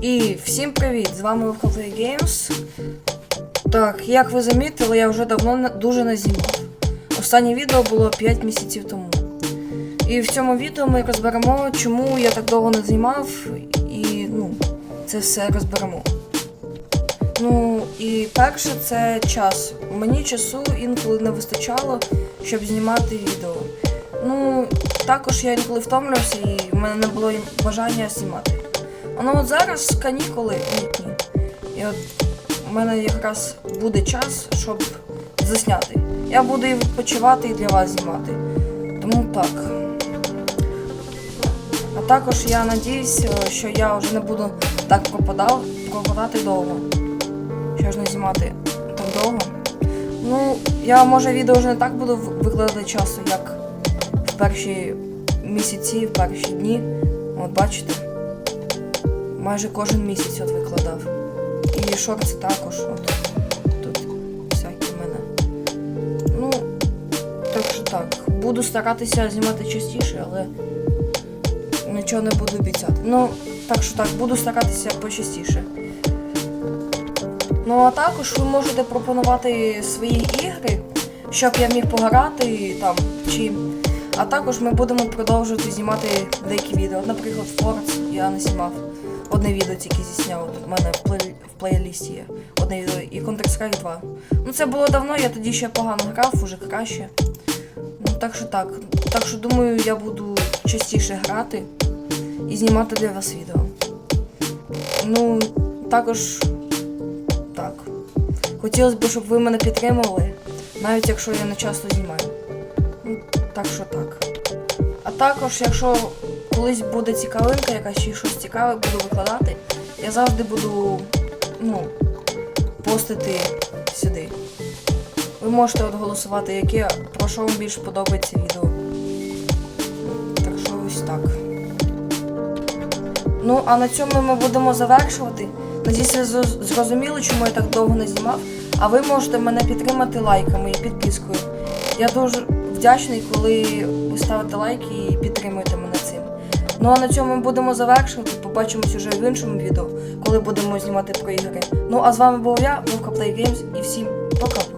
І всім привіт! З вами Вовковий Games. Так, як ви замітили, я вже давно дуже не знімав. Останнє відео було 5 місяців тому. І в цьому відео ми розберемо, чому я так довго не знімав, і ну, це все розберемо. Ну, і перше це час. Мені часу інколи не вистачало, щоб знімати відео. Ну, також я інколи втомлювався і в мене не було бажання знімати. Ну от зараз канікули літні. І от у мене якраз буде час, щоб засняти. Я буду і відпочивати і для вас знімати. Тому так. А також я надіюсь, е, що я вже не буду так пропадав, пропадати довго. Що ж не знімати так довго. Ну, я може відео вже не так буду викладати часу, як в перші місяці, в перші дні. От бачите майже кожен місяць от викладав. І шорти також. От тут всякі в мене. Ну, так так. Буду старатися знімати частіше, але нічого не буду обіцяти. Ну, так що так, буду старатися почастіше. Ну а також ви можете пропонувати свої ігри, щоб я міг пограти там чи. А також ми будемо продовжувати знімати деякі відео. Наприклад, Forza я не знімав. Одне відео тільки зісняв. У мене в плейлісті є. Одне відео і Counter-Strike 2. Ну це було давно, я тоді ще погано грав, уже краще. Ну так що так. Так що думаю, я буду частіше грати і знімати для вас відео. Ну, також так. Хотілося б, щоб ви мене підтримували, навіть якщо я не часто знімаю. Так що так. А також, якщо колись буде цікавинка, якась чи щось цікаве буду викладати, я завжди буду ну, постити сюди. Ви можете от голосувати, яке, про що вам більше подобається відео. Так що ось так. Ну, а на цьому ми будемо завершувати. Надіюсь, ви зрозуміли, чому я так довго не знімав. А ви можете мене підтримати лайками і підпискою. Я дуже вдячний, коли ви ставите лайки і підтримуєте мене цим. Ну а на цьому ми будемо завершувати. Побачимось уже в іншому відео, коли будемо знімати про ігри. Ну а з вами був я, Вовка Play Games, і всім пока.